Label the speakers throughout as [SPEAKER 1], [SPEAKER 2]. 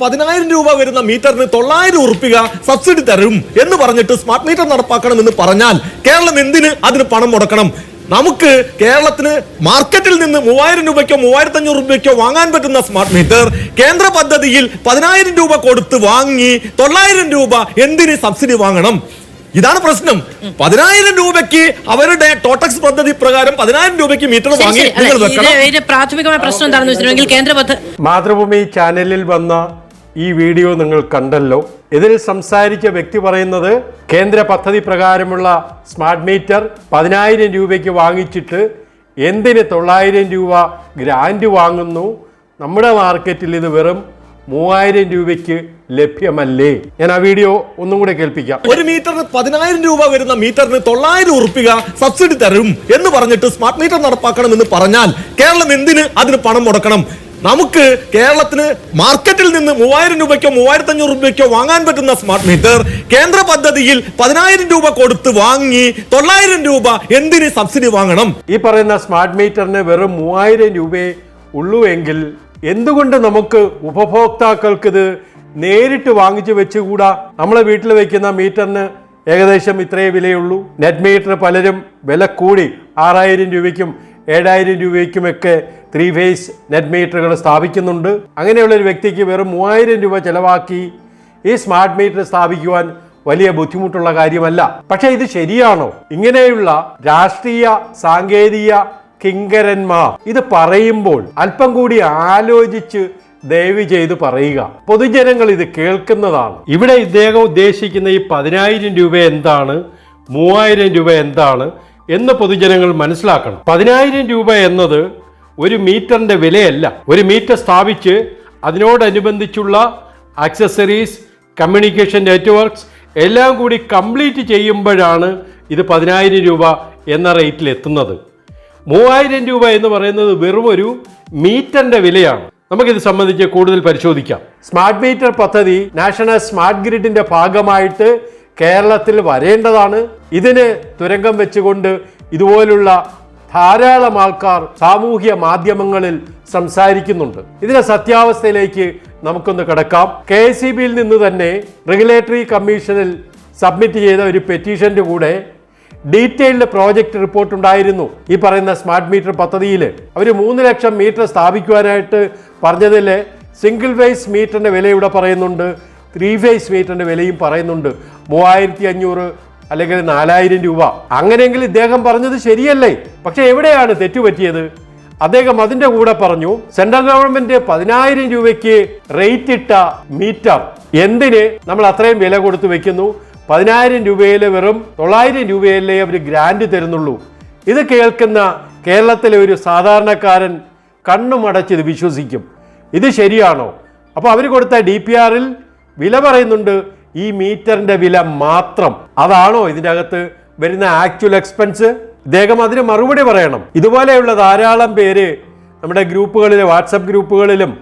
[SPEAKER 1] പതിനായിരം രൂപ വരുന്ന മീറ്ററിന് തൊള്ളായിരം ഉറുപ്പിക സബ്സിഡി തരും എന്ന് പറഞ്ഞിട്ട് സ്മാർട്ട് മീറ്റർ നടപ്പാക്കണമെന്ന് പറഞ്ഞാൽ കേരളം എന്തിന് അതിന് പണം മുടക്കണം? നമുക്ക് കേരളത്തിന് മാർക്കറ്റിൽ നിന്ന് മൂവായിരം രൂപയ്ക്കോ മൂവായിരത്തി അഞ്ഞൂറ് രൂപയ്ക്കോ വാങ്ങാൻ പറ്റുന്ന സ്മാർട്ട് മീറ്റർ കേന്ദ്ര പദ്ധതിയിൽ പതിനായിരം രൂപ കൊടുത്ത് വാങ്ങി തൊള്ളായിരം രൂപ എന്തിന് സബ്സിഡി വാങ്ങണം? ഇതാണ് പ്രശ്നം. പതിനായിരം രൂപയ്ക്ക് അവരുടെ ടോട്ടക്സ് പദ്ധതി പ്രകാരം പതിനായിരം രൂപയ്ക്ക് മീറ്റർ വാങ്ങി
[SPEAKER 2] പ്രാഥമികമായ പ്രശ്നം എന്താണെന്ന് വെച്ചിട്ടുണ്ടെങ്കിൽ കേന്ദ്ര പദ്ധതി
[SPEAKER 3] മാതൃഭൂമി ചാനലിൽ വന്ന ഈ വീഡിയോ നിങ്ങൾ കണ്ടല്ലോ. ഇതിൽ സംസാരിച്ച വ്യക്തി പറയുന്നത് കേന്ദ്ര പദ്ധതി പ്രകാരമുള്ള സ്മാർട്ട് മീറ്റർ പതിനായിരം രൂപയ്ക്ക് വാങ്ങിച്ചിട്ട് എന്തിന് തൊള്ളായിരം രൂപ ഗ്രാൻഡ് വാങ്ങുന്നു? നമ്മുടെ മാർക്കറ്റിൽ ഇത് വെറും മൂവായിരം രൂപയ്ക്ക് ലഭ്യമല്ലേ? ഞാൻ ആ വീഡിയോ ഒന്നും കൂടെ കേൾപ്പിക്കാം.
[SPEAKER 1] ഒരു മീറ്ററിന് പതിനായിരം രൂപ വരുന്ന മീറ്ററിന് തൊള്ളായിരം ഉറുപ്പിക സബ്സിഡി തരും എന്ന് പറഞ്ഞിട്ട് സ്മാർട്ട് മീറ്റർ നടപ്പാക്കണം എന്ന് പറഞ്ഞാൽ കേരളം എന്തിന് അതിന് പണം മുടക്കണം? നമുക്ക് കേരളത്തിന് മാർക്കറ്റിൽ നിന്ന് മൂവായിരം രൂപയ്ക്കോ മൂവായിരത്തി അഞ്ഞൂറ് രൂപയ്ക്കോ വാങ്ങാൻ പറ്റുന്ന സ്മാർട്ട് മീറ്റർ കേന്ദ്ര പദ്ധതിയിൽ പതിനായിരം രൂപ കൊടുത്ത് വാങ്ങി തൊള്ളായിരം രൂപ എന്തിന് സബ്സിഡി വാങ്ങണം?
[SPEAKER 3] ഈ പറയുന്ന സ്മാർട്ട് മീറ്ററിന് വെറും മൂവായിരം രൂപയെ ഉള്ളൂ എങ്കിൽ എന്തുകൊണ്ട് നമുക്ക് ഉപഭോക്താക്കൾക്ക് ഇത് നേരിട്ട് വാങ്ങിച്ചു വെച്ചുകൂടാ? നമ്മളെ വീട്ടിൽ വെക്കുന്ന മീറ്ററിന് ഏകദേശം ഇത്രയേ വിലയുള്ളൂ. നെറ്റ് മീറ്റർ പലരും വില കൂടി ആറായിരം രൂപയ്ക്കും ഏഴായിരം രൂപയ്ക്കുമൊക്കെ ത്രീ ഫേസ് നെറ്റ് മീറ്ററുകൾ സ്ഥാപിക്കുന്നുണ്ട്. അങ്ങനെയുള്ള ഒരു വ്യക്തിക്ക് വെറും മൂവായിരം രൂപ ചിലവാക്കി ഈ സ്മാർട്ട് മീറ്റർ സ്ഥാപിക്കുവാൻ വലിയ ബുദ്ധിമുട്ടുള്ള കാര്യമല്ല. പക്ഷേ ഇത് ശരിയാണോ? ഇങ്ങനെയുള്ള രാഷ്ട്രീയ സാങ്കേതിക കിങ്കരന്മാർ ഇത് പറയുമ്പോൾ അല്പം കൂടി ആലോചിച്ച് ദയവ് ചെയ്ത് പറയുക. പൊതുജനങ്ങൾ ഇത് കേൾക്കുന്നതാണ്. ഇവിടെ ഇദ്ദേഹം ഉദ്ദേശിക്കുന്ന ഈ പതിനായിരം രൂപ എന്താണ്? മൂവായിരം രൂപ എന്താണ്? എന്ന് പൊതുജനങ്ങൾ മനസ്സിലാക്കണം. പതിനായിരം രൂപ എന്നത് ഒരു മീറ്ററിന്റെ വിലയല്ല. ഒരു മീറ്റർ സ്ഥാപിച്ച് അതിനോടനുബന്ധിച്ചുള്ള ആക്സസറീസ് കമ്മ്യൂണിക്കേഷൻ നെറ്റ്വർക്ക്സ് എല്ലാം കൂടി കംപ്ലീറ്റ് ചെയ്യുമ്പോഴാണ് ഇത് പതിനായിരം രൂപ എന്ന റേറ്റിൽ എത്തുന്നത്. മൂവായിരം രൂപ എന്ന് പറയുന്നത് വെറും ഒരു മീറ്ററിന്റെ വിലയാണ്. നമുക്കിത് സംബന്ധിച്ച് കൂടുതൽ പരിശോധിക്കാം. സ്മാർട്ട് മീറ്റർ പദ്ധതി നാഷണൽ സ്മാർട്ട് ഗ്രിഡിന്റെ ഭാഗമായിട്ട് കേരളത്തിൽ വരേണ്ടതാണ്. ഇതിന് തുരങ്കം വെച്ചുകൊണ്ട് ഇതുപോലുള്ള ധാരാളം ആൾക്കാർ സാമൂഹ്യ മാധ്യമങ്ങളിൽ സംസാരിക്കുന്നുണ്ട്. ഇതിന്റെ സത്യാവസ്ഥയിലേക്ക് നമുക്കൊന്ന് കിടക്കാം. കെ എസ് സി ബിയിൽ നിന്ന് തന്നെ റെഗുലേറ്ററി കമ്മീഷനിൽ സബ്മിറ്റ് ചെയ്ത ഒരു പെറ്റീഷന്റെ കൂടെ ഡീറ്റെയിൽഡ് പ്രോജക്റ്റ് റിപ്പോർട്ട് ഉണ്ടായിരുന്നു ഈ പറയുന്ന സ്മാർട്ട് മീറ്റർ പദ്ധതിയിൽ അവർ മൂന്ന് ലക്ഷം മീറ്റർ സ്ഥാപിക്കുവാനായിട്ട് പറഞ്ഞതിൽ സിംഗിൾ ഫേസ് മീറ്ററിന്റെ വില ഇവിടെ പറയുന്നുണ്ട് ത്രീ ഫേസ് മീറ്ററിന്റെ വിലയും പറയുന്നുണ്ട്. മൂവായിരത്തി അഞ്ഞൂറ് അല്ലെങ്കിൽ നാലായിരം രൂപ. അങ്ങനെയെങ്കിൽ ഇദ്ദേഹം പറഞ്ഞത് ശരിയല്ലേ? പക്ഷെ എവിടെയാണ് തെറ്റുപറ്റിയത് അദ്ദേഹം അതിന്റെ കൂടെ പറഞ്ഞു സെൻട്രൽ ഗവൺമെന്റ് പതിനായിരം രൂപയ്ക്ക് റേറ്റ് ഇട്ട മീറ്റർ എന്തിന് നമ്മൾ അത്രയും വില കൊടുത്ത് വെക്കുന്നു? പതിനായിരം രൂപയിലെ വെറും തൊള്ളായിരം രൂപയല്ലേ അവർ ഗ്രാൻഡ് തരുന്നുള്ളൂ. ഇത് കേൾക്കുന്ന കേരളത്തിലെ ഒരു സാധാരണക്കാരൻ കണ്ണുമടച്ച് ഇത് വിശ്വസിക്കും. ഇത് ശരിയാണോ? അപ്പോൾ അവർ കൊടുത്ത ഡി പി ആറിൽ വില പറയുന്നുണ്ട്. ഈ മീറ്ററിന്റെ വില മാത്രം. അതാണോ ഇതിന്റെ അകത്ത് വരുന്ന ആക്ച്വൽ എക്സ്പെൻസ് ഇദ്ദേഹം അതിന് മറുപടി പറയണം. ഇതുപോലെയുള്ള ധാരാളം പേര് നമ്മുടെ ഗ്രൂപ്പുകളിൽ വാട്സപ്പ് ഗ്രൂപ്പുകളിലും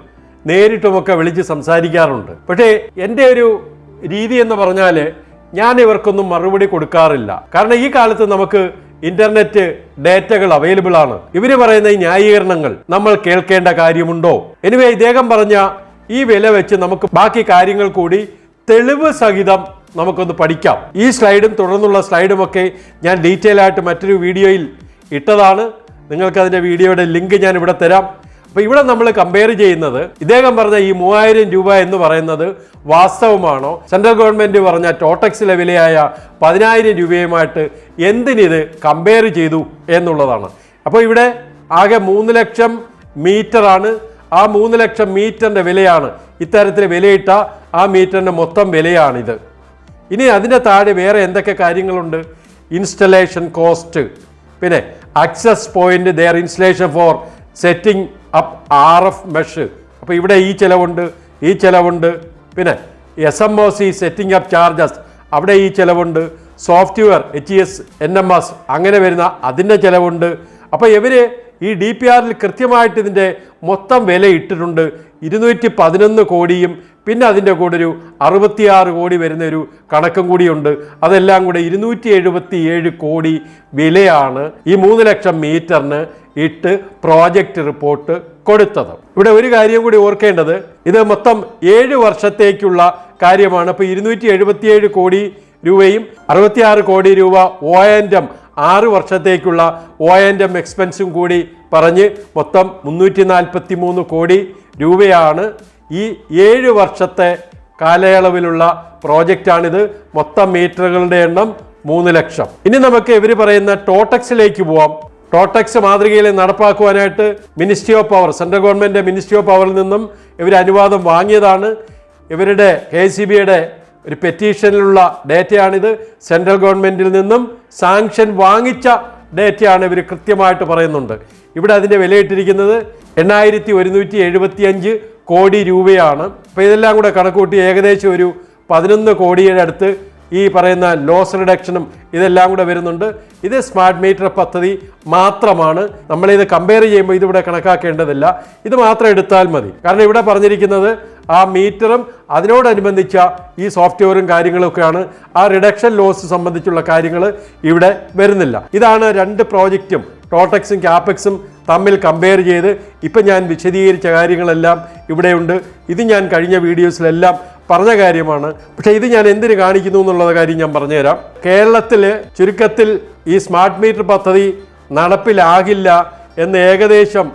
[SPEAKER 3] നേരിട്ടുമൊക്കെ വിളിച്ച് സംസാരിക്കാറുണ്ട്. പക്ഷേ എന്റെ ഒരു രീതി എന്ന് പറഞ്ഞാൽ ഞാൻ ഇവർക്കൊന്നും മറുപടി കൊടുക്കാറില്ല. കാരണം ഈ കാലത്ത് നമുക്ക് ഇന്റർനെറ്റ് ഡേറ്റകൾ അവൈലബിൾ ആണ്. ഇവർ പറയുന്ന ഈ ന്യായീകരണങ്ങൾ നമ്മൾ കേൾക്കേണ്ട കാര്യമുണ്ടോ? എനിവേ ഇദ്ദേഹം പറഞ്ഞ ഈ വില വെച്ച് നമുക്ക് ബാക്കി കാര്യങ്ങൾ കൂടി തെളിവ് സഹിതം നമുക്കൊന്ന് പഠിക്കാം. ഈ സ്ലൈഡും തുടർന്നുള്ള സ്ലൈഡും ഒക്കെ ഞാൻ ഡീറ്റെയിൽ ആയിട്ട് മറ്റൊരു വീഡിയോയിൽ ഇട്ടതാണ്. നിങ്ങൾക്ക് അതിന്റെ വീഡിയോയുടെ ലിങ്ക് ഞാൻ ഇവിടെ തരാം. അപ്പോൾ ഇവിടെ നമ്മൾ കമ്പയർ ചെയ്യുന്നത് ഇദ്ദേഹം പറഞ്ഞ ഈ മൂവായിരം രൂപ എന്ന് പറയുന്നത് വാസ്തവമാണോ? സെൻട്രൽ ഗവൺമെന്റ് പറഞ്ഞ ടോട്ടക്സിലെ വിലയായ പതിനായിരം രൂപയുമായിട്ട് എന്തിനിത് കമ്പയർ ചെയ്തു എന്നുള്ളതാണ്. അപ്പോൾ ഇവിടെ ആകെ മൂന്ന് ലക്ഷം മീറ്ററാണ്. ആ മൂന്ന് ലക്ഷം മീറ്ററിന്റെ വിലയാണ് ഇത്തരത്തിൽ വിലയിട്ട ആ മീറ്ററിന്റെ മൊത്തം വിലയാണിത്. ഇനി അതിന്റെ താഴെ വേറെ എന്തൊക്കെ കാര്യങ്ങളുണ്ട്? ഇൻസ്റ്റലേഷൻ കോസ്റ്റ് പിന്നെ access point there installation for setting up R F mesh അപ്പോൾ ഇവിടെ ഈ ചിലവുണ്ട് ഈ ചിലവുണ്ട്. പിന്നെ S M O C setting up charges അവിടെ ഈ ചിലവുണ്ട്. Software H S N M S അങ്ങനെ വരുന്ന അതിന്റെ ചിലവുണ്ട്. അപ്പോൾ ഇവർ ഈ ഡി പി ആറിൽ കൃത്യമായിട്ട് ഇതിന്റെ മൊത്തം വില ഇട്ടിട്ടുണ്ട്. ഇരുന്നൂറ്റി പതിനൊന്ന് കോടിയും പിന്നെ അതിന്റെ കൂടെ ഒരു അറുപത്തിയാറ് കോടി വരുന്ന ഒരു കണക്കും കൂടിയുണ്ട്. അതെല്ലാം കൂടെ ഇരുന്നൂറ്റി എഴുപത്തി ഏഴ് കോടി വിലയാണ് ഈ മൂന്ന് ലക്ഷം മീറ്ററിന് ഇട്ട് പ്രോജക്റ്റ് റിപ്പോർട്ട് കൊടുത്തത്. ഇവിടെ ഒരു കാര്യം കൂടി ഓർക്കേണ്ടത് ഇത് മൊത്തം ഏഴ് വർഷത്തേക്കുള്ള കാര്യമാണ്. അപ്പോൾ ഇരുന്നൂറ്റി എഴുപത്തിയേഴ് കോടി രൂപയും അറുപത്തിയാറ് കോടി രൂപ ഒ എം ആറ് വർഷത്തേക്കുള്ള ഒ ആൻഡ് എം എക്സ്പെൻസും കൂടി പറഞ്ഞ് മൊത്തം മുന്നൂറ്റി നാൽപ്പത്തി മൂന്ന് കോടി രൂപയാണ് ഈ ഏഴ് വർഷത്തെ കാലയളവിലുള്ള പ്രോജക്റ്റാണിത്. മൊത്തം മീറ്ററുകളുടെ എണ്ണം മൂന്ന് ലക്ഷം. ഇനി നമുക്ക് ഇവർ പറയുന്ന ടോട്ടക്സിലേക്ക് പോവാം. ടോട്ടക്സ് മാതൃകയിൽ നടപ്പാക്കുവാനായിട്ട് ministry of power central government ministry of പവറിൽ നിന്നും ഇവർ അനുവാദം വാങ്ങിയതാണ്. ഇവരുടെ കെ സി ബിയുടെ ഒരു പെറ്റീഷനിലുള്ള ഡേറ്റയാണിത്. സെൻട്രൽ ഗവൺമെന്റിൽ നിന്നും സാങ്ഷൻ വാങ്ങിച്ച ഡേറ്റയാണ് ഇവർ കൃത്യമായിട്ട് പറയുന്നുണ്ട്. ഇവിടെ അതിന്റെ വിലയിട്ടിരിക്കുന്നത് എണ്ണായിരത്തി ഒരുന്നൂറ്റി എഴുപത്തി അഞ്ച് കോടി രൂപയാണ്. അപ്പോൾ ഇതെല്ലാം കൂടെ കണക്കൂട്ടി ഏകദേശം ഒരു പതിനൊന്ന് കോടിയുടെ അടുത്ത് ഈ പറയുന്ന ലോസ് റിഡക്ഷനും ഇതെല്ലാം കൂടെ വരുന്നുണ്ട്. ഇത് സ്മാർട്ട് മീറ്റർ പദ്ധതി മാത്രമാണ്. നമ്മളിത് കമ്പയർ ചെയ്യുമ്പോൾ ഇതിവിടെ കണക്കാക്കേണ്ടതില്ല. ഇത് മാത്രം എടുത്താൽ മതി. കാരണം ഇവിടെ പറഞ്ഞിരിക്കുന്നത് ആ മീറ്ററും അതിനോടനുബന്ധിച്ച ഈ സോഫ്റ്റ്വെയറും കാര്യങ്ങളൊക്കെയാണ് ആ റിഡക്ഷൻ ലോസ് സംബന്ധിച്ചുള്ള കാര്യങ്ങൾ ഇവിടെ വരുന്നില്ല. ഇതാണ് രണ്ട് പ്രോജക്റ്റും ടോട്ടക്സും ക്യാപെക്സും തമ്മിൽ കമ്പയർ ചെയ്ത് ഇപ്പം ഞാൻ വിശദീകരിച്ച കാര്യങ്ങളെല്ലാം ഇവിടെയുണ്ട്. ഇത് ഞാൻ കഴിഞ്ഞ വീഡിയോസിലെല്ലാം പറഞ്ഞ കാര്യമാണ്. പക്ഷേ ഇത് ഞാൻ എന്തിനു കാണിക്കുന്നു എന്നുള്ള കാര്യം ഞാൻ പറഞ്ഞുതരാം. കേരളത്തിൽ ചുരുക്കത്തിൽ ഈ സ്മാർട്ട് മീറ്റർ പദ്ധതി നടപ്പിലാകില്ല എന്ന് ഏകദേശം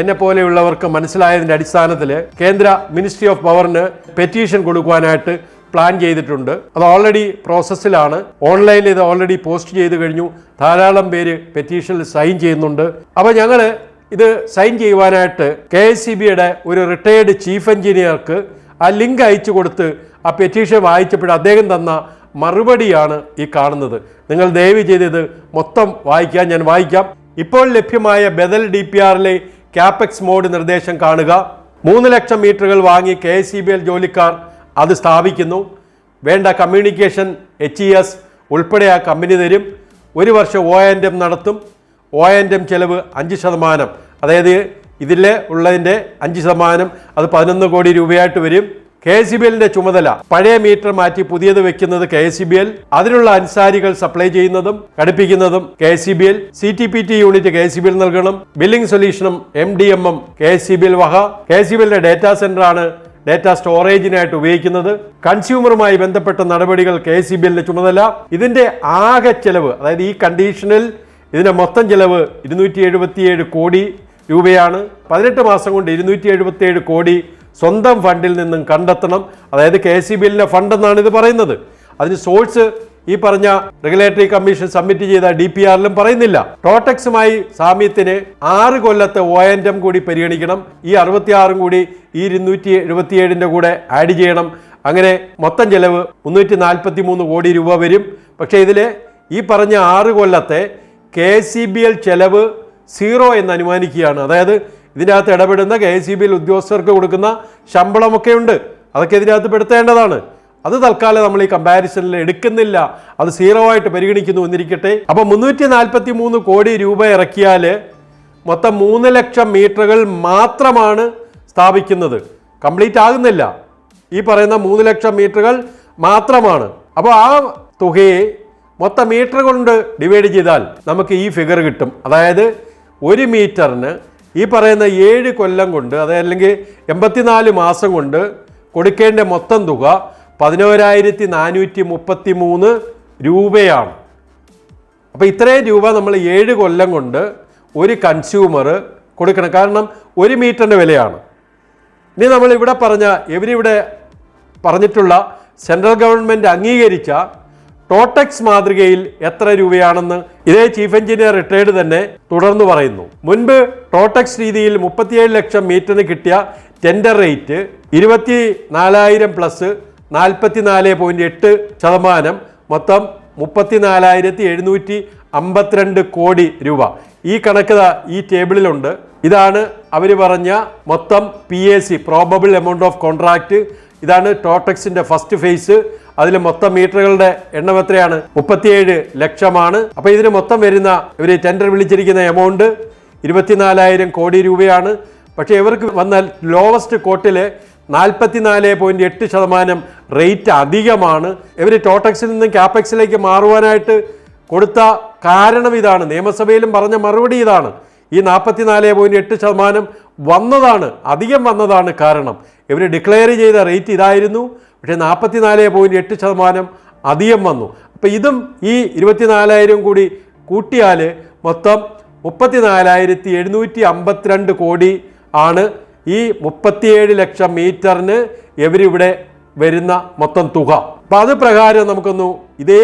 [SPEAKER 3] എന്നെ പോലെയുള്ളവർക്ക് മനസ്സിലായതിന്റെ അടിസ്ഥാനത്തിൽ കേന്ദ്ര മിനിസ്ട്രി ഓഫ് പവറിന് പെറ്റീഷൻ കൊടുക്കുവാനായിട്ട് പ്ലാൻ ചെയ്തിട്ടുണ്ട്. അത് ഓൾറെഡി പ്രോസസ്സിലാണ് ഓൺലൈനിൽ ഇത് ഓൾറെഡി പോസ്റ്റ് ചെയ്ത് കഴിഞ്ഞു. ധാരാളം പേര് പെറ്റീഷനിൽ സൈൻ ചെയ്യുന്നുണ്ട്. അപ്പോൾ ഞങ്ങൾ ഇത് സൈൻ ചെയ്യുവാനായിട്ട് കെ എസ് സി ബിയുടെ ഒരു റിട്ടയേർഡ് ചീഫ് എഞ്ചിനീയർക്ക് ആ ലിങ്ക് അയച്ചു കൊടുത്ത് ആ പെറ്റീഷൻ വായിച്ചപ്പോൾ അദ്ദേഹം തന്ന മറുപടിയാണ് ഈ കാണുന്നത്. നിങ്ങൾ ദയവ് ചെയ്ത് ഇത് മൊത്തം വായിക്കാൻ ഞാൻ വായിക്കാം. ഇപ്പോൾ ലഭ്യമായ ബദൽ ഡി പി ആറിലെ ക്യാപെക്സ് മോഡ് നിർദ്ദേശം കാണുക. മൂന്ന് ലക്ഷം മീറ്ററുകൾ വാങ്ങി കെ എസ് ജോലിക്കാർ അത് സ്ഥാപിക്കുന്നു. വേണ്ട കമ്മ്യൂണിക്കേഷൻ എച്ച് ഇ എസ് ഉൾപ്പെടെ ആ കമ്പനി തരും. ഒരു വർഷം ഒ ആൻഡ് എം നടത്തും. ഒ ആൻഡ് എം ചെലവ് അഞ്ച് ശതമാനം. അതായത് ഇതിലെ ഉള്ളതിന്റെ അഞ്ച് ശതമാനം അത് പതിനൊന്ന് കോടി രൂപയായിട്ട് വരും. കെ എസ് ബി എല്ലിന്റെ ചുമതല. പഴയ മീറ്റർ മാറ്റി പുതിയത് വെക്കുന്നത് കെ എസ് ബി എൽ. അതിനുള്ള അൻസാരികൾ സപ്ലൈ ചെയ്യുന്നതും ഘടിപ്പിക്കുന്നതും K S B L. C T P T unit K S B L നൽകണം. ബില്ലിംഗ് സൊല്യൂഷനും M D M M K S B L വഹ K S B എല്ലിന്റെ data centre ആണ് data സ്റ്റോറേജിനായിട്ട് ഉപയോഗിക്കുന്നത്. കൺസ്യൂമറുമായി ബന്ധപ്പെട്ട നടപടികൾ കെ സി ബി എല്ലിന്റെ ചുമതല. ഇതിന്റെ ആകെ ചെലവ് അതായത് ഈ കണ്ടീഷനിൽ ഇതിന്റെ മൊത്തം ചെലവ് ഇരുന്നൂറ്റി എഴുപത്തിയേഴ് കോടി രൂപയാണ്. പതിനെട്ട് മാസം കൊണ്ട് ഇരുന്നൂറ്റി എഴുപത്തിയേഴ് കോടി സ്വന്തം ഫണ്ടിൽ നിന്നും കണ്ടെത്തണം. അതായത് കെ സി ബി ഫണ്ടെന്നാണ് ഫണ്ട് ഇത് പറയുന്നത്. അതിന് സോഴ്സ് ഈ പറഞ്ഞ റെഗുലേറ്ററി കമ്മീഷൻ സബ്മിറ്റ് ചെയ്ത ഡി പി ആറിലും പറയുന്നില്ല. ടോട്ടക്സുമായി സാമ്യത്തിന് ആറ് കൊല്ലത്തെ ഒ എൻ എം കൂടി പരിഗണിക്കണം. ഈ അറുപത്തിയാറും കൂടി ഈ ഇരുന്നൂറ്റി എഴുപത്തിയേഴിന്റെ കൂടെ ആഡ് ചെയ്യണം. അങ്ങനെ മൊത്തം ചെലവ് മുന്നൂറ്റി നാൽപ്പത്തി മൂന്ന് കോടി രൂപ വരും. പക്ഷേ ഇതിൽ ഈ പറഞ്ഞ ആറ് കൊല്ലത്തെ കെ സി ബി എൽ ചെലവ് സീറോ എന്ന് അനുമാനിക്കുകയാണ്. അതായത് ഇതിന്റെ അകത്ത് ഇടപെടുന്ന കെ സി ഇ എൽ ഉദ്യോഗസ്ഥർക്ക് കൊടുക്കുന്ന ശമ്പളമൊക്കെ ഉണ്ട് അതൊക്കെ ഇതിനകത്ത് പെടുത്തേണ്ടതാണ്. അത് തൽക്കാലം നമ്മൾ ഈ കമ്പാരിസണിൽ എടുക്കുന്നില്ല. അത് സീറോ ആയിട്ട് പരിഗണിക്കുന്നു എന്നിരിക്കട്ടെ. അപ്പൊ മുന്നൂറ്റി നാൽപ്പത്തി മൂന്ന് കോടി രൂപ ഇറക്കിയാൽ മൊത്തം മൂന്ന് ലക്ഷം മീറ്ററുകൾ മാത്രമാണ് സ്ഥാപിക്കുന്നത്. കംപ്ലീറ്റ് ആകുന്നില്ല. ഈ പറയുന്ന മൂന്ന് ലക്ഷം മീറ്ററുകൾ മാത്രമാണ്. അപ്പോൾ ആ തുകയെ മൊത്തം മീറ്റർ കൊണ്ട് ഡിവൈഡ് ചെയ്താൽ നമുക്ക് ഈ ഫിഗർ കിട്ടും. അതായത് ഒരു മീറ്ററിന് ഈ പറയുന്ന ഏഴ് കൊല്ലം കൊണ്ട് അതല്ലെങ്കിൽ എൺപത്തിനാല് മാസം കൊണ്ട് കൊടുക്കേണ്ട മൊത്തം തുക പതിനോരായിരത്തി നാനൂറ്റി മുപ്പത്തി മൂന്ന് രൂപയാണ്. അപ്പോൾ ഇത്രയും രൂപ നമ്മൾ ഏഴ് കൊല്ലം കൊണ്ട് ഒരു കൺസ്യൂമർ കൊടുക്കണം. കാരണം ഒരു മീറ്ററിന്റെ വിലയാണ്. ഇനി നമ്മൾ ഇവിടെ പറഞ്ഞ ഇവരിവിടെ പറഞ്ഞിട്ടുള്ള സെൻട്രൽ ഗവൺമെന്റ് അംഗീകരിച്ച ടോട്ടക്സ് മാതൃകയിൽ എത്ര രൂപയാണെന്ന് ഇതേ ചീഫ് എഞ്ചിനീയർ റിട്ടയർഡ് തന്നെ തുടർന്ന് പറയുന്നു. മുൻപ് ടോട്ടക്സ് രീതിയിൽ മുപ്പത്തിയേഴ് ലക്ഷം മീറ്ററിന് കിട്ടിയ ടെൻഡർ റേറ്റ് ഇരുപത്തി നാലായിരം പ്ലസ് നാൽപ്പത്തി നാല് പോയിന്റ് എട്ട് ശതമാനം മൊത്തം മുപ്പത്തി നാലായിരത്തി എഴുന്നൂറ്റി അമ്പത്തിരണ്ട് കോടി രൂപ. ഈ കണക്ക് ഈ ടേബിളിലുണ്ട്. ഇതാണ് അവർ പറഞ്ഞ മൊത്തം P A C probable amount of contract ഇതാണ് ടോട്ടക്സിന്റെ ഫസ്റ്റ് ഫേസ് അതിൽ മൊത്തം മീറ്ററുകളുടെ എണ്ണം എത്രയാണ്? മുപ്പത്തിയേഴ് ലക്ഷമാണ്. അപ്പോൾ ഇതിന് മൊത്തം വരുന്ന ഇവർ ടെൻഡർ വിളിച്ചിരിക്കുന്ന എമൗണ്ട് ഇരുപത്തിനാലായിരം കോടി രൂപയാണ്. പക്ഷേ ഇവർക്ക് വന്ന ലോവസ്റ്റ് കോട്ടിൽ നാൽപ്പത്തിനാല് പോയിന്റ് എട്ട് ശതമാനം റേറ്റ് അധികമാണ്. ഇവർ ടോട്ടക്സിൽ നിന്നും ക്യാപെക്സിലേക്ക് മാറുവാനായിട്ട് കൊടുത്ത കാരണം ഇതാണ്. നിയമസഭയിലും പറഞ്ഞ മറുപടി ഇതാണ്. ഈ നാൽപ്പത്തിനാല് പോയിന്റ് എട്ട് ശതമാനം വന്നതാണ് അധികം വന്നതാണ് കാരണം. ഇവർ ഡിക്ലെയർ ചെയ്ത റേറ്റ് ഇതായിരുന്നു. പക്ഷേ നാൽപ്പത്തി നാല് പോയിന്റ് എട്ട് ശതമാനം അധികം വന്നു. അപ്പോൾ ഇതും ഈ ഇരുപത്തിനാലായിരം കൂടി കൂട്ടിയാൽ മൊത്തം മുപ്പത്തിനാലായിരത്തി എഴുന്നൂറ്റി അമ്പത്തിരണ്ട് കോടി ആണ് ഈ മുപ്പത്തിയേഴ് ലക്ഷം മീറ്ററിന് ഇവരിവിടെ വരുന്ന മൊത്തം തുക. അപ്പം അത് പ്രകാരം നമുക്കൊന്ന് ഇതേ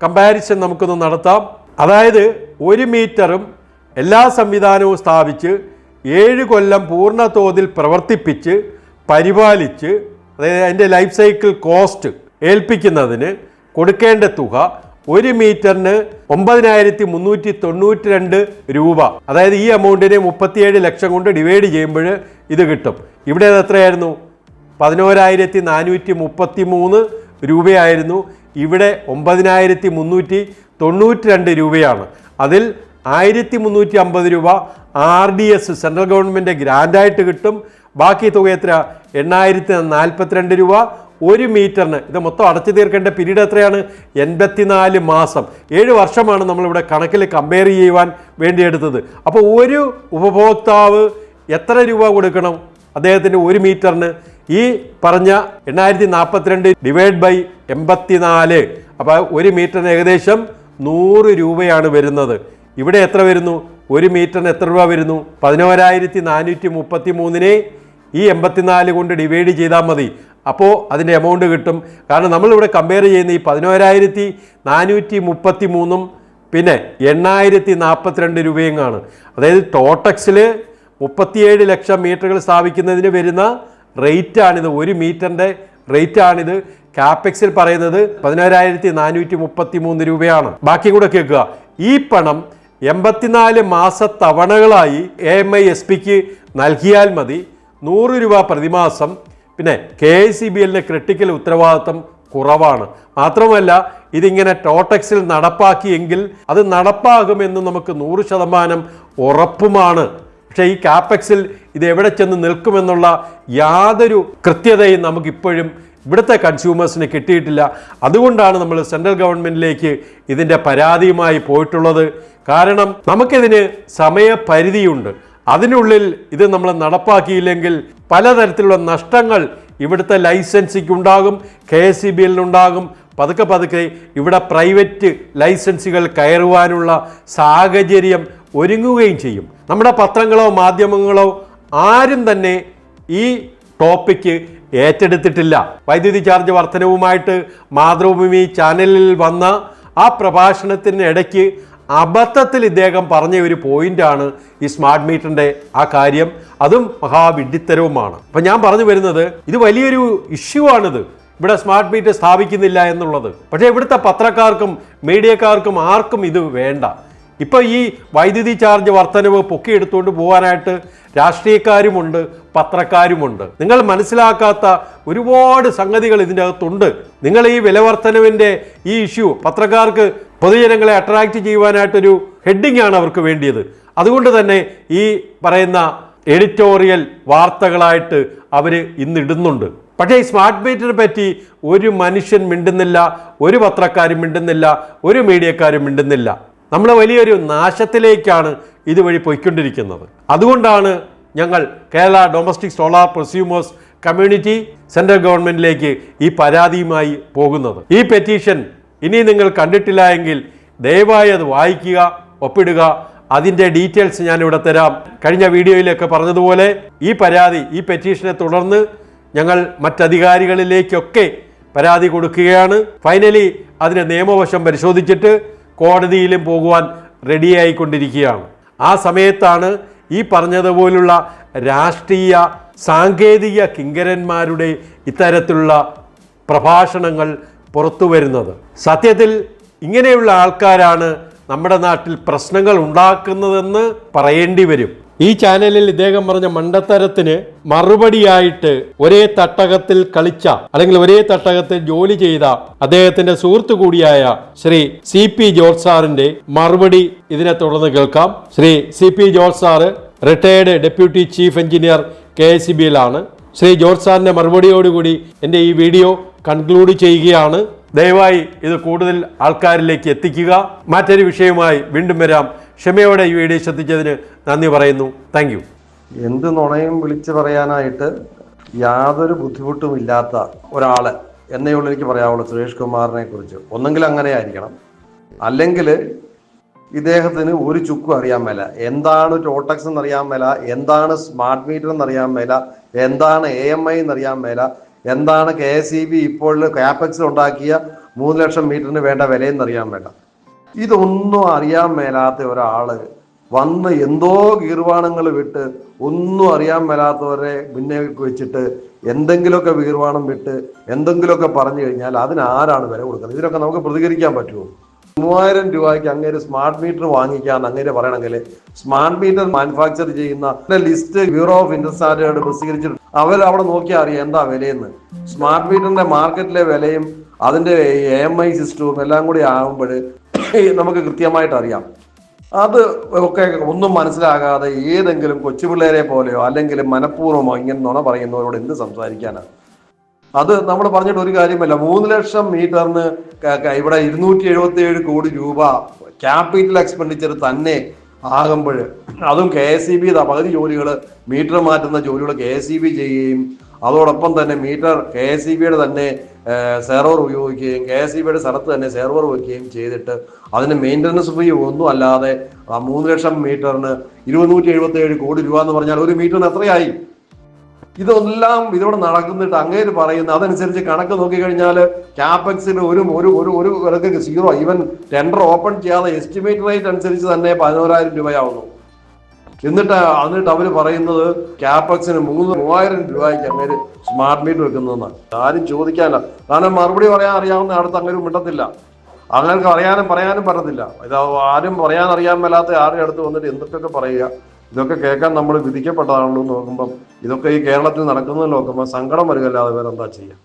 [SPEAKER 3] കമ്പാരിസൺ നമുക്കൊന്ന് നടത്താം. അതായത് ഒരു മീറ്ററും എല്ലാ സംവിധാനവും സ്ഥാപിച്ച് ഏഴ് കൊല്ലം പൂർണ തോതിൽ പ്രവർത്തിപ്പിച്ച് പരിപാലിച്ച് അതായത് അതിന്റെ ലൈഫ് സൈക്കിൾ കോസ്റ്റ് ഏൽപ്പിക്കുന്നതിന് കൊടുക്കേണ്ട തുക ഒരു മീറ്ററിന് ഒമ്പതിനായിരത്തി മുന്നൂറ്റി തൊണ്ണൂറ്റി രണ്ട് രൂപ. അതായത് ഈ എമൗണ്ടിനെ മുപ്പത്തിയേഴ് ലക്ഷം കൊണ്ട് ഡിവൈഡ് ചെയ്യുമ്പോൾ ഇത് കിട്ടും. ഇവിടെ അത് എത്രയായിരുന്നു? പതിനോരായിരത്തി നാനൂറ്റി മുപ്പത്തി മൂന്ന് രൂപയായിരുന്നു. ഇവിടെ ഒമ്പതിനായിരത്തി മുന്നൂറ്റി തൊണ്ണൂറ്റി രണ്ട് രൂപയാണ്. അതിൽ ആയിരത്തി മുന്നൂറ്റി അമ്പത് രൂപ R D S central government ഗ്രാൻഡായിട്ട് കിട്ടും. ബാക്കി തുക എത്ര? എണ്ണായിരത്തി നാൽപ്പത്തിരണ്ട് രൂപ. ഒരു മീറ്ററിന് ഇത് മൊത്തം അടച്ചു തീർക്കേണ്ട പിരീഡ് എത്രയാണ്? എൺപത്തിനാല് മാസം. ഏഴ് വർഷമാണ് നമ്മളിവിടെ കണക്കിൽ കമ്പയർ ചെയ്യുവാൻ വേണ്ടി എടുത്തത്. അപ്പോൾ ഒരു ഉപഭോക്താവ് എത്ര രൂപ കൊടുക്കണം? അദ്ദേഹത്തിന്റെ ഒരു മീറ്ററിന്. ഈ പറഞ്ഞ എണ്ണായിരത്തി നാൽപ്പത്തിരണ്ട് ഡിവൈഡ് ബൈ എൺപത്തിനാല്. അപ്പോൾ ഒരു മീറ്ററിന് ഏകദേശം നൂറ് രൂപയാണ് വരുന്നത്. ഇവിടെ എത്ര വരുന്നു? ഒരു മീറ്ററിന് എത്ര രൂപ വരുന്നു? പതിനോരായിരത്തി നാനൂറ്റി മുപ്പത്തി മൂന്നിനെ ഈ എൺപത്തിനാല് കൊണ്ട് ഡിവൈഡ് ചെയ്താൽ മതി. അപ്പോൾ അതിന്റെ എമൗണ്ട് കിട്ടും. കാരണം നമ്മളിവിടെ കമ്പയർ ചെയ്യുന്ന ഈ പതിനോരായിരത്തി നാനൂറ്റി മുപ്പത്തി മൂന്നും പിന്നെ എണ്ണായിരത്തി നാൽപ്പത്തിരണ്ട് രൂപയും കാണും അതായത് ടോട്ടക്സിൽ മുപ്പത്തിയേഴ് ലക്ഷം മീറ്ററുകൾ സ്ഥാപിക്കുന്നതിന് വരുന്ന റേറ്റാണിത് ഒരു മീറ്ററിന്റെ റേറ്റാണിത് കാപ്പെക്സിൽ പറയുന്നത് പതിനോരായിരത്തി നാനൂറ്റി മുപ്പത്തി മൂന്ന് രൂപയാണ്. ബാക്കി കൂടെ കേൾക്കുക. ഈ പണം എൺപത്തിനാല് മാസ തവണകളായി എ എം ഐ എസ് പിക്ക് നൽകിയാൽ മതി. നൂറ് രൂപ പ്രതിമാസം. പിന്നെ കെ ഐ സി ബി എല്ലിന് ക്രിട്ടിക്കൽ ഉത്തരവാദിത്തം കുറവാണ്. മാത്രമല്ല ഇതിങ്ങനെ ടോട്ടക്സിൽ നടപ്പാക്കിയെങ്കിൽ അത് നടപ്പാകുമെന്ന് നമുക്ക് നൂറ് ശതമാനം ഉറപ്പുമാണ്. പക്ഷേ ഈ കാപ്പെക്സിൽ ഇത് എവിടെ ചെന്ന് നിൽക്കുമെന്നുള്ള യാതൊരു കൃത്യതയും നമുക്കിപ്പോഴും ഇവിടുത്തെ കൺസ്യൂമേഴ്സിന് കിട്ടിയിട്ടില്ല. അതുകൊണ്ടാണ് നമ്മൾ സെൻട്രൽ ഗവൺമെന്റിലേക്ക് ഇതിന്റെ പരാതിയുമായി പോയിട്ടുള്ളത്. കാരണം നമുക്കിതിന് സമയപരിധിയുണ്ട്. അതിനുള്ളിൽ ഇത് നമ്മൾ നടപ്പാക്കിയില്ലെങ്കിൽ പലതരത്തിലുള്ള നഷ്ടങ്ങൾ ഇവിടുത്തെ ലൈസൻസിക്ക് ഉണ്ടാകും കെ എസ് സി ബി എല്ലിനുണ്ടാകും. പതുക്കെ പതുക്കെ ഇവിടെ പ്രൈവറ്റ് ലൈസൻസുകൾ കയറുവാനുള്ള സാഹചര്യം ഒരുങ്ങുകയും ചെയ്യും. നമ്മുടെ പത്രങ്ങളോ മാധ്യമങ്ങളോ ആരും തന്നെ ഈ ടോപ്പിക്ക് ഏറ്റെടുത്തിട്ടില്ല. വൈദ്യുതി ചാർജ് വർധനവുമായിട്ട് മാതൃഭൂമി ചാനലിൽ വന്ന ആ പ്രഭാഷണത്തിന് ഇടയ്ക്ക് അബദ്ധത്തിൽ ഇദ്ദേഹം പറഞ്ഞ ഒരു പോയിന്റാണ് ഈ സ്മാർട്ട് മീറ്ററിന്റെ ആ കാര്യം. അതും മഹാവിഡിത്തരവുമാണ് അപ്പം ഞാൻ പറഞ്ഞു വരുന്നത് ഇത് വലിയൊരു ഇഷ്യൂ ആണിത്. ഇവിടെ സ്മാർട്ട് മീറ്റർ സ്ഥാപിക്കുന്നില്ല എന്നുള്ളത്. പക്ഷേ ഇവിടുത്തെ പത്രക്കാർക്കും മീഡിയക്കാർക്കും ആർക്കും ഇത് വേണ്ട. ഇപ്പോൾ ഈ വൈദ്യുതി ചാർജ് വർധനവ് പൊക്കിയെടുത്തുകൊണ്ട് പോകാനായിട്ട് രാഷ്ട്രീയക്കാരുമുണ്ട് പത്രക്കാരുമുണ്ട്. നിങ്ങൾ മനസ്സിലാക്കാത്ത ഒരുപാട് സംഗതികൾ ഇതിന്റെ അകത്തുണ്ട് നിങ്ങൾ ഈ വില വർധനവിന്റെ ഈ ഇഷ്യൂ പത്രക്കാർക്ക് പൊതുജനങ്ങളെ അട്രാക്റ്റ് ചെയ്യുവാനായിട്ടൊരു ഹെഡിങ് ആണ് അവർക്ക് വേണ്ടിയത്. അതുകൊണ്ട് തന്നെ ഈ പറയുന്ന എഡിറ്റോറിയൽ വാർത്തകളായിട്ട് അവർ ഇന്നിടുന്നുണ്ട്. പക്ഷേ ഈ സ്മാർട്ട് മീറ്ററിനെ പറ്റി ഒരു മനുഷ്യൻ മിണ്ടുന്നില്ല ഒരു പത്രക്കാരും മിണ്ടുന്നില്ല ഒരു മീഡിയക്കാരും മിണ്ടുന്നില്ല. നമ്മൾ വലിയൊരു നാശത്തിലേക്കാണ് ഇതുവഴി പോയിക്കൊണ്ടിരിക്കുന്നത്. അതുകൊണ്ടാണ് ഞങ്ങൾ Kerala domestic solar prosumers community central ഗവൺമെന്റിലേക്ക് ഈ പരാതിയുമായി പോകുന്നത്. ഈ പെറ്റീഷൻ ഇനി നിങ്ങൾ കണ്ടിട്ടില്ല എങ്കിൽ ദയവായി അത് വായിക്കുക ഒപ്പിടുക. അതിന്റെ ഡീറ്റെയിൽസ് ഞാനിവിടെ തരാം. കഴിഞ്ഞ വീഡിയോയിലൊക്കെ പറഞ്ഞതുപോലെ ഈ പരാതി ഈ പെറ്റീഷനെ തുടർന്ന് ഞങ്ങൾ മറ്റധികാരികളിലേക്കൊക്കെ പരാതി കൊടുക്കുകയാണ്. ഫൈനലി അതിന്റെ നിയമവശം പരിശോധിച്ചിട്ട് കോടതിയിലും പോകുവാൻ റെഡിയായിക്കൊണ്ടിരിക്കുകയാണ്. ആ സമയത്താണ് ഈ പറഞ്ഞതുപോലുള്ള രാഷ്ട്രീയ സാങ്കേതിക കിങ്കരന്മാരുടെ ഇത്തരത്തിലുള്ള പ്രഭാഷണങ്ങൾ പുറത്തു വരുന്നത്. സത്യത്തിൽ ഇങ്ങനെയുള്ള ആൾക്കാരാണ് നമ്മുടെ നാട്ടിൽ പ്രശ്നങ്ങൾ ഉണ്ടാക്കുന്നതെന്ന് പറയേണ്ടി വരും. ഈ ചാനലിൽ ഇദ്ദേഹം പറഞ്ഞ മണ്ടത്തരത്തിന് മറുപടിയായിട്ട് ഒരേ തട്ടകത്തിൽ കളിച്ച അല്ലെങ്കിൽ ഒരേ തട്ടകത്തിൽ ജോലി ചെയ്ത അദ്ദേഹത്തിന്റെ സുഹൃത്തു കൂടിയായ ശ്രീ സി പി ജോർജ് സാറിന്റെ മറുപടി ഇതിനെ തുടർന്ന് കേൾക്കാം. Shri C P George sir retired deputy chief engineer K S C ബിയിലാണ് Shri George സാറിന്റെ മറുപടിയോടുകൂടി എന്റെ ഈ വീഡിയോ കൺക്ലൂഡ് ചെയ്യുകയാണ്. ദയവായി ഇത് കൂടുതൽ ആൾക്കാരിലേക്ക് എത്തിക്കുക. മറ്റൊരു വിഷയവുമായി വീണ്ടും വരാം. ക്ഷമയോടെ ഈ വീഡിയോ ശ്രദ്ധിച്ചതിന് നന്ദി പറയുന്നു. താങ്ക്
[SPEAKER 4] എന്ത് നുണയും വിളിച്ചു പറയാനായിട്ട് യാതൊരു ബുദ്ധിമുട്ടും ഇല്ലാത്ത ഒരാൾ എന്നെയുള്ളൂ എനിക്ക് പറയാവുള്ളൂ സുരേഷ് കുമാറിനെ കുറിച്ച്. ഒന്നെങ്കിൽ അങ്ങനെ ആയിരിക്കണം. അല്ലെങ്കിൽ ഇദ്ദേഹത്തിന് ഒരു ചുക്കും അറിയാൻ മേല. എന്താണ് ടോട്ടക്സ് എന്നറിയാൻ മേല എന്താണ് സ്മാർട്ട് മീറ്റർ എന്നറിയാൻ മേല എന്താണ് എ എം ഐ എന്നറിയാൻ മേല എന്താണ് കെ എസ് ഇ ബി ഇപ്പോൾ കാപ്പക്സ് ഉണ്ടാക്കിയ മൂന്ന് ലക്ഷം മീറ്ററിന് വേണ്ട വിലയെന്നറിയാൻ മേല. ഇതൊന്നും അറിയാൻ മേലാത്ത ഒരാൾ വന്ന് എന്തോ ഗീർവാണങ്ങൾ വിട്ട് ഒന്നും അറിയാൻ മേലാത്തവരെ മുന്നേ വെച്ചിട്ട് എന്തെങ്കിലുമൊക്കെ വീർവാണം വിട്ട് എന്തെങ്കിലുമൊക്കെ പറഞ്ഞു കഴിഞ്ഞാൽ അതിന് ആരാണ് വില കൊടുക്കുന്നത്? ഇതിനൊക്കെ നമുക്ക് പ്രതികരിക്കാൻ പറ്റുമോ? മൂവായിരം രൂപയ്ക്ക് അങ്ങേര് സ്മാർട്ട് മീറ്റർ വാങ്ങിക്കാൻ അങ്ങേര് പറയണമെങ്കിൽ സ്മാർട്ട് മീറ്റർ മാനുഫാക്ചർ ചെയ്യുന്ന list bureau of Indian standard പ്രസിദ്ധീകരിച്ചിട്ടുണ്ട്. അവർ അവിടെ നോക്കിയാൽ അറിയാം എന്താ വിലയെന്ന്. സ്മാർട്ട് മീറ്ററിന്റെ മാർക്കറ്റിലെ വിലയും അതിന്റെ എ എം ഐ സിസ്റ്റവും എല്ലാം കൂടി ആകുമ്പോൾ നമുക്ക് കൃത്യമായിട്ട് അറിയാം. അത് ഒക്കെ ഒന്നും മനസ്സിലാകാതെ ഏതെങ്കിലും കൊച്ചുപിള്ളേരെ പോലെയോ അല്ലെങ്കിൽ മനഃപൂർവമോ ഇങ്ങനെ നുണ പറയുന്നവരോട് എന്ത് സംസാരിക്കാനാണ് അത് നമ്മൾ പറഞ്ഞിട്ട് ഒരു കാര്യമല്ല മൂന്ന് ലക്ഷം മീറ്ററിന് ഇവിടെ ഇരുന്നൂറ്റി എഴുപത്തി ഏഴ് കോടി രൂപ ക്യാപിറ്റൽ എക്സ്പെൻഡിച്ചർ തന്നെ ആകുമ്പോൾ അതും കെ എസ് ഇ ബി പകുതി ജോലികൾ മീറ്റർ മാറ്റുന്ന ജോലികൾ കെ എസ് ഇ ബി ചെയ്യുകയും അതോടൊപ്പം തന്നെ മീറ്റർ കെ എസ് ഇ ബിയുടെ തന്നെ സെർവർ ഉപയോഗിക്കുകയും കെ എസ് ഇ ബിയുടെ സ്ഥലത്ത് തന്നെ സെർവർ വയ്ക്കുകയും ചെയ്തിട്ട് അതിന് മെയിന്റനൻസ് ഫീ ഒന്നും അല്ലാതെ ആ മൂന്ന് ലക്ഷം മീറ്ററിന് ഇരുന്നൂറ്റി എഴുപത്തി ഏഴ് കോടി രൂപ എന്ന് പറഞ്ഞാൽ ഒരു മീറ്ററിന് എത്രയായി? ഇതെല്ലാം ഇതിവിടെ നടക്കുന്നിട്ട് അങ്ങേര് പറയുന്ന അതനുസരിച്ച് കണക്ക് നോക്കിക്കഴിഞ്ഞാൽ ക്യാപെക്സിന് ഒരു ഒരു ഒരു ഒരു വിലക്ക് സീറോ ഈവൻ ടെൻഡർ ഓപ്പൺ ചെയ്യാതെ എസ്റ്റിമേറ്റ് റേറ്റ് അനുസരിച്ച് തന്നെ പതിനോരായിരം രൂപയാവുന്നു. എന്നിട്ട് എന്നിട്ട് അവർ പറയുന്നത് ക്യാപക്സിന് മൂന്ന് മൂവായിരം രൂപയ്ക്ക് അങ്ങനെ സ്മാർട്ട് മീറ്റർ വെക്കുന്നതെന്നാണ് ആരും ചോദിക്കാനില്ല. കാരണം മറുപടി പറയാൻ അറിയാവുന്ന അടുത്ത് അങ്ങനെ മിണ്ടത്തില്ല. അങ്ങനെ അറിയാനും പറയാനും പറ്റത്തില്ല. ഇത് ആരും പറയാൻ അറിയാൻ മേലാത്ത ആരുടെ അടുത്ത് വന്നിട്ട് എന്തൊക്കെ പറയുക? ഇതൊക്കെ കേൾക്കാൻ നമ്മൾ വിധിക്കപ്പെട്ടതാണല്ലോ നോക്കുമ്പം ഇതൊക്കെ ഈ കേരളത്തിൽ നടക്കുന്നത് നോക്കുമ്പോൾ സങ്കടം വരികയല്ലാതെ വേറെ എന്താ ചെയ്യുക